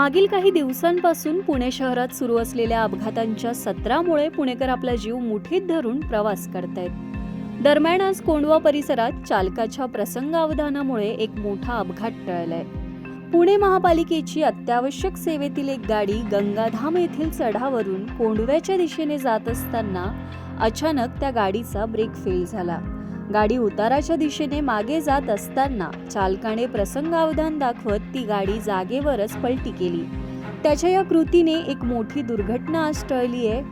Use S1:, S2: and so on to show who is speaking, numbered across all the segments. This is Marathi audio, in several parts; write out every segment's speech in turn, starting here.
S1: मागील काही दिवसांपासून पुणे शहरात सुरू असलेल्या अपघातांच्या सत्रामुळे पुणेकर आपला जीव मुठीत धरून प्रवास करतायत. दरम्यान आज कोंडवा परिसरात चालकाच्या प्रसंगावधानामुळे एक मोठा अपघात टळलाय. पुणे महापालिकेची अत्यावश्यक सेवेतील एक गाडी गंगाधाम येथील चढावरून कोंडव्याच्या दिशेने जात असताना अचानक त्या गाडीचा ब्रेक फेल झाला. गाडी उताराच्या दिशेने मागे जात असताना चालकाने प्रसंगावधान दाखवत ती गाडी जागेवरच पलटी केली. त्याच्या या कृतीने एक मोठी दुर्घटना आज टळली आहे.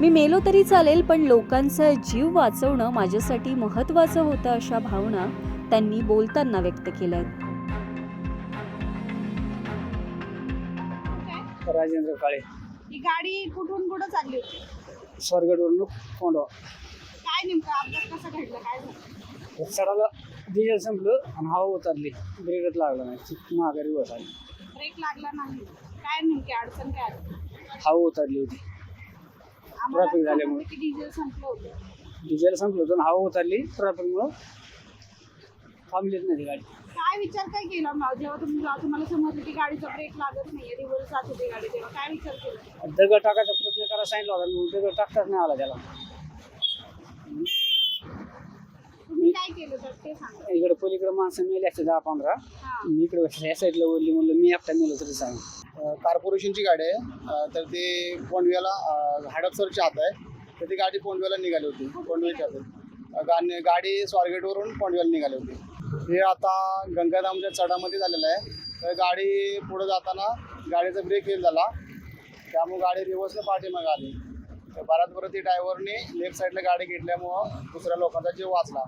S1: मी मेलो तरी चालेल पण लोकांचा जीव वाचवणं माझ्यासाठी महत्त्वाचं होतं अशा भावना त्यांनी बोलताना व्यक्त केल्या आहेत
S2: राजेंद्र काळे.
S3: ही गाडी कुठून कुठं चालली होती?
S2: स्वर्गडवरून कोंडवा.
S3: काय नेमकं अपघात कसा घडला?
S2: चढाला डिझेल संपलं आणि हवा उतरली. ब्रेकच लागला नाही. माघारी बस आली
S3: ब्रेक लागला नाही. काय नेमकी अडचण काय आली?
S2: हवा उतरली होती.
S3: आम्हाला
S2: Traffic झाल्यामुळे.
S3: सांगितलं की डिझेल संपलं होतं.
S2: डिझेल संपलं होतं आणि हवा उतरली. ट्रॅफिकमुळं थांबलीच नाही ती गाडी.
S3: काय विचार काय केला मग? जेव्हा तुम्ही तुम्हाला समजलं की गाडीचा ब्रेक लागत नाहीये रिव्हर्स जात होती गाडी तेव्हा. काय विचार केला?
S2: दगड टाकायचा प्रयत्न करायला सांगितलं होता. मी दगड टाकताच नाही आला त्याला.
S3: केलं तर ते सांगा.
S2: इकडे पलीकडे माणसं मेली असते दहा पंधरा. मी इकडे या साईडला बोलली म्हणलं मी एकटा मेलो तरी सांग
S4: कॉर्पोरेशनची गाडी आहे. अ, तर ते पोंडव्याला अ, हडपसरच्या आत आहे. तर ती गाडी पोंडव्याला निघाली होती. पोंडव्याच्या आत गाणी गाडी स्वारगेटवरून पोंडव्याला निघाली होती. हे आता गंगाधामच्या चढामध्ये झालेलं आहे. तर गाडी पुढे जाताना गाडीचा ब्रेक फेल झाला. त्यामुळे गाडी रिव्हर्सला पाठीमागे आली. तर बऱ्याच बरं ती ड्रायव्हरने लेफ्ट साईडला गाडी घेतल्यामुळं दुसऱ्या लोकांचा जीव वाचला.